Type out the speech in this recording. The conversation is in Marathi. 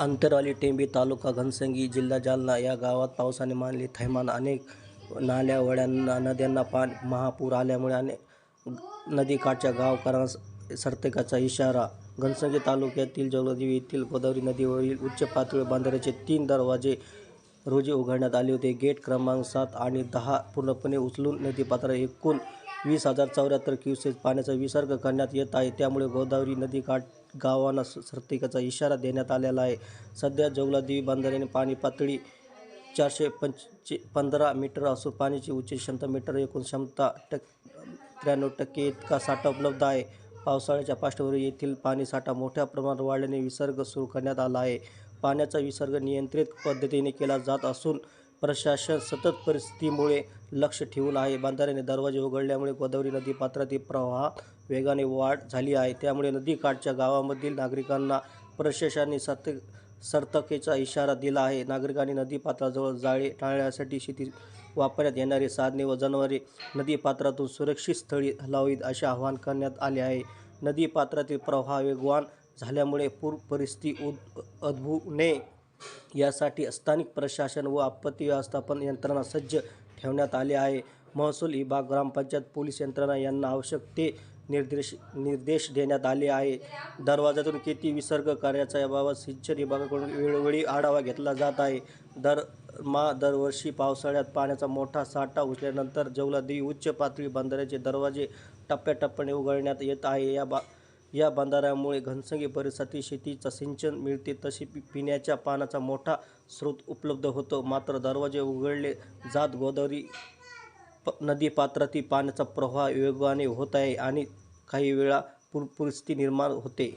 अंतरवाली टेंबी तालुका घनसंगी जिल्हा जालना या गावात पावसाने मानले थैमान. अनेक नाल्या वड्यांना नद्यांना पाणी महापूर आल्यामुळे अनेक नदीकाठच्या गावकऱ्यांस सर्तकाचा इशारा. घनसंगी तालुक्यातील जगदेवी येथील गोदावरी नदीवरील उच्च पातळी बंधाऱ्याचे तीन दरवाजे रोजी उघडण्यात आले होते. गेट क्रमांक सात आणि दहा पूर्णपणे उचलून नदीपात्रात एकूण वीस हजार चौऱ्याहत्तर क्युसेस पाण्याचा विसर्ग करण्यात येत आहे. त्यामुळे गोदावरी नदीकाठ गावांना सर्तिकाचा इशारा देण्यात आलेला आहे. सध्या जोगलादेवी बंधाऱ्याने पाणी पातळी चारशे पंचे पंधरा मीटर असून पाण्याची उच्च क्षमता मीटर एकूण क्षमता टक त्र्याण्णव टक्के इतका साठा उपलब्ध आहे. पावसाळ्याच्या पार्श्वभूमीवर येथील पाणीसाठा मोठ्या प्रमाणात वाढल्याने विसर्ग सुरू करण्यात आला आहे. पाण्याचा विसर्ग नियंत्रित पद्धतीने केला जात असून प्रशासन सतत परिस्थितीमुळे लक्ष ठेवून आहे. बांधाऱ्याने दरवाजे उघडल्यामुळे गोदावरी नदी पात्रातील प्रवाहात वेगाने वाढ झाली आहे. त्यामुळे नदीकाठच्या गावामधील नागरिकांना प्रशासनाने सत सर्तकेचा इशारा दिला आहे. नागरिकांनी नदीपात्राजवळ जाळे टाळण्यासाठी शेती वापरण्यात येणारी साधने व जनावरे नदीपात्रातून सुरक्षित स्थळी हलावीत असे आवाहन करण्यात आले आहे. नदीपात्रातील प्रवाह वेगवान झाल्यामुळे पूर परिस्थिती उद उद्भवू नये यासाठी स्थानिक प्रशासन व आपत्ती व्यवस्थापन यंत्रणा सज्ज ठेवण्यात आले आहे. महसूल विभाग ग्रामपंचायत पोलीस यंत्रणा यांना आवश्यक ते निर्देश निर्देश देण्यात आले आहे. दरवाजातून किती विसर्ग करायचा याबाबत सिंचन विभागाकडून वेळोवेळी आढावा घेतला जात आहे. दर मा दरवर्षी पावसाळ्यात पाण्याचा मोठा साठा उचल्यानंतर जवलादेवी उच्च पातळी बंधाऱ्याचे दरवाजे टप्प्याटप्प्याने उघडण्यात येत आहे. या बा या बंधाऱ्यामुळे घनसंगी परिसरातील शेतीचा सिंचन मिळते तसे पि- पिण्याच्या पाण्याचा मोठा स्रोत उपलब्ध होतो. मात्र दरवाजे उघडले जात गोदावरी प नदीपात्रातील पाण्याचा प्रवाह वेगाने होत आहे आणि काही वेळा पूर परिस्थिती निर्माण होते.